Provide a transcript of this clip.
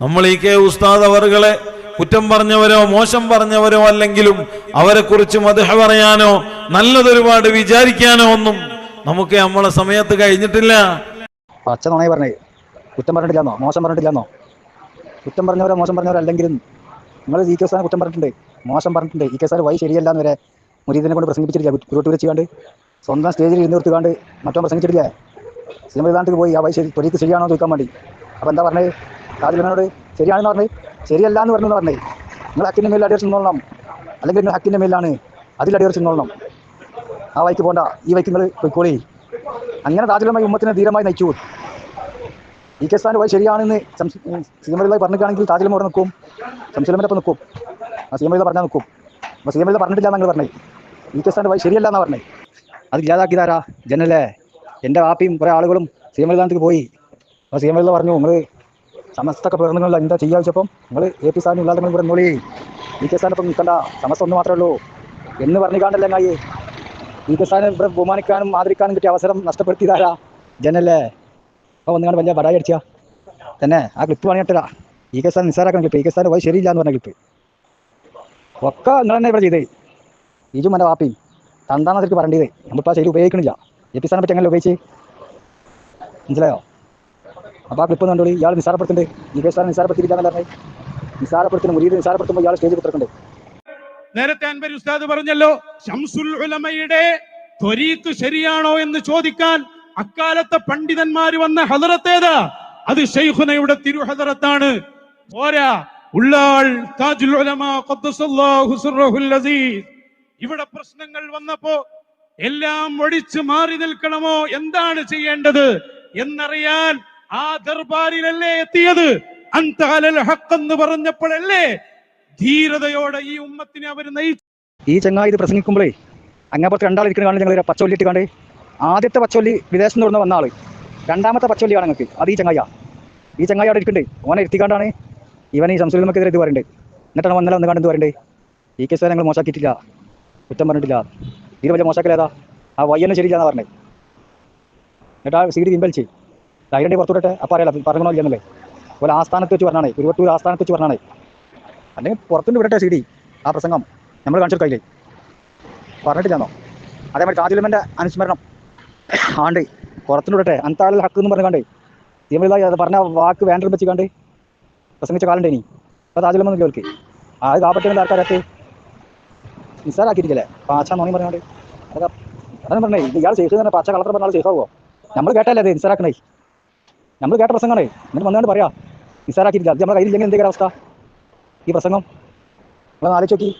നമ്മൾ ഈ കെ ഉസ്താദ് അവറുകളെ കുറ്റം പറഞ്ഞവരോ മോശം പറഞ്ഞവരോ അല്ലെങ്കിലും അവരെ കുറിച്ച് മധുഹ പറയാനോ നല്ലതൊരുപാട് വിചാരിക്കാനോ ഒന്നും നമുക്ക് നമ്മളെ സമയത്ത് കഴിഞ്ഞിട്ടില്ല. പച്ച നുണയെ പറഞ്ഞേ. കുറ്റം പറഞ്ഞിട്ടില്ലെന്നോ? മോശം പറഞ്ഞിട്ടില്ലെന്നോ? കുറ്റം പറഞ്ഞവരോ മോശം പറഞ്ഞവരോ അല്ലെങ്കിലും നിങ്ങൾ ഈ കേസാണ് കുറ്റം പറഞ്ഞിട്ടുണ്ട്. മോശം പറഞ്ഞിട്ടുണ്ട്. ഈ കേസാർ വഴി ശരിയല്ല എന്ന് വരെ മുരീദിനെ കൊണ്ട് പ്രസംഗിപ്പിച്ചിട്ടില്ല. കുരുട്ടൂർ വെച്ചുകൊണ്ട് സ്വന്തം സ്റ്റേജിൽ ഇരുന്ന് നിർത്തുകാണ്ട് മറ്റോ പ്രസംഗിച്ചിട്ടില്ല. സിനിമയിലാണ്ടിക്ക് പോയി. ആ വഴി ശരി തൊലിക്ക് ശരിയാണോ ചോദിക്കാൻ വേണ്ടി. അപ്പോൾ എന്താ പറഞ്ഞത്? കാതിലനോട് ശരിയാണെന്ന് പറഞ്ഞത് ശരിയല്ല എന്ന് പറഞ്ഞു. പറഞ്ഞേ നിങ്ങൾ ഹക്കിന്റെ മേലിൽ അടിയറച്ച് നിന്നോളണം. അല്ലെങ്കിൽ നിങ്ങൾ ഹക്കിന്റെ മേലാണ് അതിൽ അടിയറച്ച് നിന്നോളണം. ആ വൈക്ക് പോണ്ട. ഈ വൈക്ക് നിങ്ങൾ പോയിക്കോളി. അങ്ങനെ താജുലമായി ഉമ്മത്തിനെ ധീരമായി നയിച്ചു. ഇ കെ സ്ഥാനം ശരിയാണെന്ന് സീമലിതായി പറഞ്ഞിട്ടാണെങ്കിൽ താജുലം അവിടെ നിൽക്കും. ശംസുലമിന്റെ ഒപ്പം നിൽക്കും. ആ സീമലിത പറഞ്ഞാൽ നിൽക്കും. അപ്പോൾ സീമലിത പറഞ്ഞിട്ടില്ല നിങ്ങൾ പറഞ്ഞേ ഇ കെ സ്ഥാനം ശരിയല്ല എന്നാ പറഞ്ഞേ അത് ഇല്ലാതാക്കിയതാരാ ജനലേ. എന്റെ വാപ്പിയും കുറേ ആളുകളും സീമലിതാനത്തേക്ക് പോയി. അപ്പോൾ സീമലിത പറഞ്ഞു നിങ്ങൾ സമസ്തൊക്കെ പേർന്നുകൾ എന്താ ചെയ്യാ വെച്ചപ്പം നിങ്ങൾ എ പി സാറിന് ഇല്ലാതെ ഇവിടെ നോളി ഇ കെ സ്ഥാനം ഇപ്പം നിൽക്കണ്ട. സമസ്ത ഒന്ന് മാത്രമേ ഉള്ളൂ. എന്ന് പറഞ്ഞു കാണല്ലേ അങ്ങായി ഈ സാറിനെ ഇവിടെ ബഹുമാനിക്കാനും ആദരിക്കാനും കിട്ടിയ അവസരം നഷ്ടപ്പെടുത്തിയതാരാ? ജനല്ലേ? അപ്പോൾ വന്നുകൊണ്ട് വലിയ ബടായി അടിച്ചാ. തന്നെ ആ ക്ലിപ്പ് പണിയിട്ടാ ഇ കെ സാർ നിസ്സാരാക്കാൻ ക്ലിപ്പ് ഇ കെ സാറിന് പോയി ശരിയില്ല എന്ന് പറഞ്ഞ ക്ലിപ്പ് ഒക്കെ നിങ്ങൾ തന്നെ ഇവിടെ ചെയ്തേ. ഇജു മന്റെ വാപ്പിയും ശരിക്കും പറയേണ്ടത്. നമ്മളിപ്പോൾ ആ ശരി ഉപയോഗിക്കണില്ല. എ പി സാറിനെ പറ്റി എങ്ങനെ ഉപയോഗിച്ച്? മനസ്സിലായോ? അപ്പോൾ ആ ക്ലിപ്പ് കണ്ടോളി. ഇയാൾ നിസാരപ്പെടുത്തുന്നുണ്ട് ഈ കേസ് നിസ്സാരപ്പെടുത്തിയില്ല എന്നല്ല പറഞ്ഞത് നിസ്സാരപ്പെടുത്തുന്നു മുരീത് നിസ്സാരപ്പെടുത്തുമ്പോൾ ഇയാൾ സ്റ്റേജ് കുത്തിറക്കുന്നുണ്ട് നേരത്തെ അൻവർ ഉസ്താദ് പറഞ്ഞല്ലോ ഷംസുൽ ഉലമയുടെ ത്വരീക്ക് ശരിയാണോ എന്ന് ചോദിക്കാൻ അക്കാലത്തെ പണ്ഡിതന്മാർ വന്ന ഹദറത്തേതാ അത് ഷെയ്ഖുനയുടെ തിരുഹദറത്താണ് പോരാ. ഉള്ളാൾ താജുൽ ഉലമ ഇവിടെ പ്രശ്നങ്ങൾ വന്നപ്പോ എല്ലാം ഒഴിച്ചു മാറി നിൽക്കണമോ? എന്താണ് ചെയ്യേണ്ടത്? എന്നറിയാൻ ആ ദർബാരിലല്ലേ എത്തിയത്? എന്ന് പറഞ്ഞപ്പോഴല്ലേ ധീരതയോടെ ഈ ഉമ്മത്തിനെ അവർ നയിച്ചു. ഈ ചങ്ങായി ഇത് പ്രസംഗിക്കുമ്പോഴേ അങ്ങപ്പുറത്ത് രണ്ടാളിരിക്കുന്ന കാണുന്നത് ഞങ്ങൾ പച്ചവല്ലി ഇട്ട് കണ്ട്? ആദ്യത്തെ പച്ചോല്ലി വിദേശത്ത് നിന്ന് വന്ന ആൾ. രണ്ടാമത്തെ പച്ചവല്ലിയാണ് ഞങ്ങൾക്ക്. അത് ഈ ചങ്ങായ ഈ ചങ്ങായി അവിടെ ഇരിക്കണ്ടേ ഓനെ ഇരുത്തിക്കാണ്ടാണ് ഇവൻ ഈ സംസ്കൃതമൊക്കെതിരെ ഇത് പറയുന്നുണ്ട് എന്നിട്ടാണ് വന്നല്ല ഒന്ന് കണ്ടെന്ന് പറയുന്നുണ്ട് ഈ കേസ് ഞങ്ങൾ മോശമാക്കിയിട്ടില്ല കുറ്റം പറഞ്ഞിട്ടില്ല. ഇത് വലിയ മോശമാക്കലേതാ ആ വയ്യനെ ശരിയില്ല എന്ന് പറഞ്ഞത് എന്നിട്ട് ആ സീഡി പിൻവലിച്ച്. അതിന്റെ പുറത്തുവിട്ടെ അപ്പം അറിയാലോ പറഞ്ഞോ ഇല്ലെന്നല്ലേ അതുപോലെ ആസ്ഥാനത്ത് വെച്ച് പറഞ്ഞാണേ കുരുവട്ടൂർ ആസ്ഥാനത്ത് വെച്ച് പറഞ്ഞാണേ. അല്ലെങ്കിൽ പുറത്തുനിന്ന് വിടട്ടെ സി ഡി ആ പ്രസംഗം നമ്മൾ കാണിച്ചു കയ്യിലേ. പറഞ്ഞിട്ടില്ലെന്നോ? അതേമാതിരി താജുലമന്റെ അനുസ്മരണം. ആണ്ട് പുറത്തുനിന്ന് വിടട്ടെ. അന്താളിൽ ഹക്ക് എന്ന് പറഞ്ഞു കണ്ടേ. തീമിതായി അത് പറഞ്ഞ വാക്ക് വേണ്ടത് വെച്ച് കണ്ടേ പ്രസംഗിച്ച കാലുണ്ട് ഇനി. അപ്പോൾ താജുലമെന്ന് അവർക്ക്? ആ കാപ്പറ്റേണ്ട ആൾക്കാരൊക്കെ നിസ്സാരാക്കിയിരിക്കല്ലേ? പാച്ച നോണി പറഞ്ഞോണ്ട് അതൊക്കെ അതാണ് പറഞ്ഞേ ഇയാൾ ശേഷം തന്നെ പാച്ച കളർ പറഞ്ഞാൽ ശേഷമാവോ നമ്മൾ കേട്ടല്ലേ അത് നിസ്സാരാക്കണേ? നമ്മൾ കേട്ട പ്രസംഗമാണേ എന്നിട്ട് വന്നുകൊണ്ട് പറയാം നിസ്സാരാക്കിയിരിക്കുക അത് നമ്മുടെ കയ്യിലില്ലെങ്കിൽ എന്തെങ്കിലും അവസ്ഥ? ഈ പ്രസംഗം? നമ്മളൊന്ന് ആലോചിച്ച് നോക്കി.